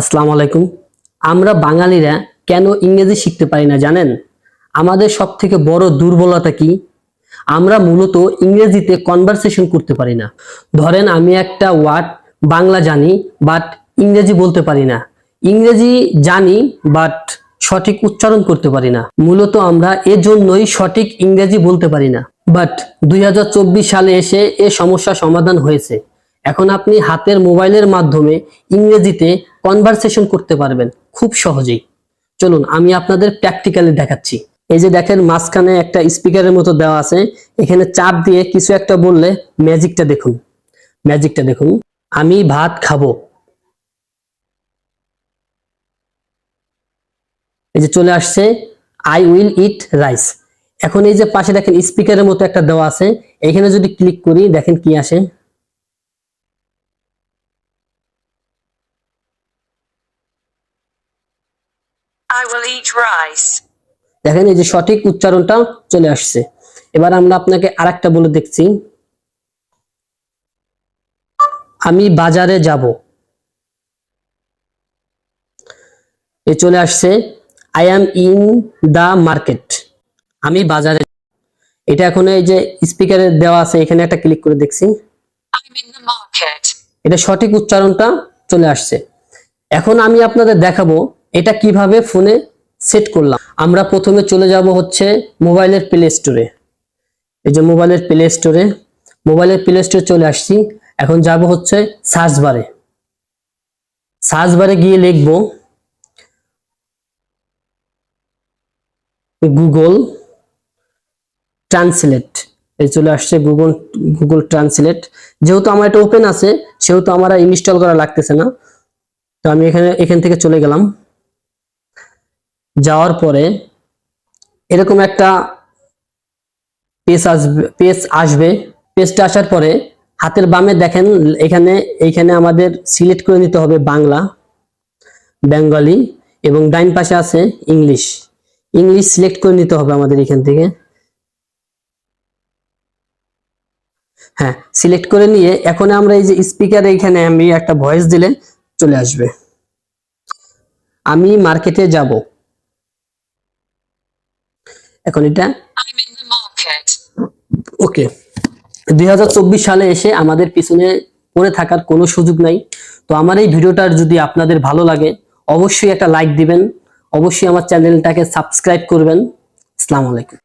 আসসালামু আলাইকুম। আমরা বাঙালিরা কেন ইংরেজি শিখতে পারি না জানেন? আমাদের সব থেকে বড় দুর্বলতা কি? আমরা মূলত ইংরেজিতে কনভারসেশন করতে পারি না। ধরেন আমি একটা ওয়ার্ড বাংলা জানি বাট ইংরেজি বলতে পারি না। ইংরেজি জানি বাট সঠিক উচ্চারণ করতে পারি না। মূলত আমরা এজন্যই সঠিক ইংরেজি বলতে পারি না। বাট দুই হাজার চব্বিশ সালে এসে এ সমস্যা সমাধান হয়েছে। এখন আপনি হাতের মোবাইলের মাধ্যমে ইংরেজিতে কনভারসেশন করতে পারবেন, খুব সহজেই। চলুন, আমি আপনাদের প্র্যাকটিক্যালি দেখাচ্ছি। এই যে দেখেন, মাঝখানে একটা স্পিকারের মতো দেওয়া আছে। এখানে চাপ দিয়ে কিছু একটা বললে ম্যাজিকটা দেখুন। ম্যাজিকটা দেখুন। আমি ভাত খাব। এই যে চলে আসছে আই উইল ইট রাইস এখন এই যে পাশে দেখেন স্পিকারের মতো একটা দেওয়া আছে। এখানে যদি ক্লিক করি, দেখেন কি আসে? I will eat rice. দেখেন এই যে সঠিক উচ্চারণটা চলে আসছে। এবার আমরা আপনাকে আরেকটা বলে দেখছি। আমি বাজারে যাব। এ চলে আসছে I am in the market আমি বাজারে এটা এখন এই যে স্পিকারে দেওয়া আছে এখানে একটা ক্লিক করে দেখছি. এটা সঠিক উচ্চারণটা চলে আসছে। এখন আমি আপনাদের দেখাবো এটা কীভাবে ফোনে সেট করলাম? আমরা প্রথমে চলে যাব হচ্ছে মোবাইলের প্লে স্টোরে এই যে মোবাইলের প্লে স্টোরে মোবাইলের প্লে স্টোরে চলে আসছি। এখন যাব হচ্ছে সার্চ বারে সার্চ বারে গিয়ে লিখব গুগল ট্রান্সলেট এই চলে আসছে গুগল গুগল ট্রান্সলেট যেহেতু আমার এটা ওপেন আছে, সেহেতু আমার ইনস্টল করা লাগতেছে না। তো আমি এখানে, এখান থেকে চলে গেলাম। যাওয়ার পরে এরকম একটা পেজ আসবে পেজ আসবে। পেজটা আসার পরে হাতের বামে দেখেন, এখানে, এইখানে আমাদের সিলেক্ট করে নিতে হবে বাংলা, বেঙ্গলি এবং ডাইন পাশে আছে ইংলিশ। ইংলিশ সিলেক্ট করে নিতে হবে আমাদের এখান থেকে। হ্যাঁ সিলেক্ট করে নিয়ে এখন আমরা এই যে স্পিকার এইখানে আমি একটা ভয়েস দিলে চলে আসবে। আমি মার্কেটে যাব। এখন এটা? ওকে। দুই হাজার চব্বিশ সালে এসে আমাদের পিছনে পড়ে থাকার কোনো সুযোগ নাই। তো আমার এই ভিডিওটার যদি আপনাদের ভালো লাগে অবশ্যই একটা লাইক দিবেন। অবশ্যই আমার চ্যানেলটাকে সাবস্ক্রাইব করবেন। আসসালামু আলাইকুম।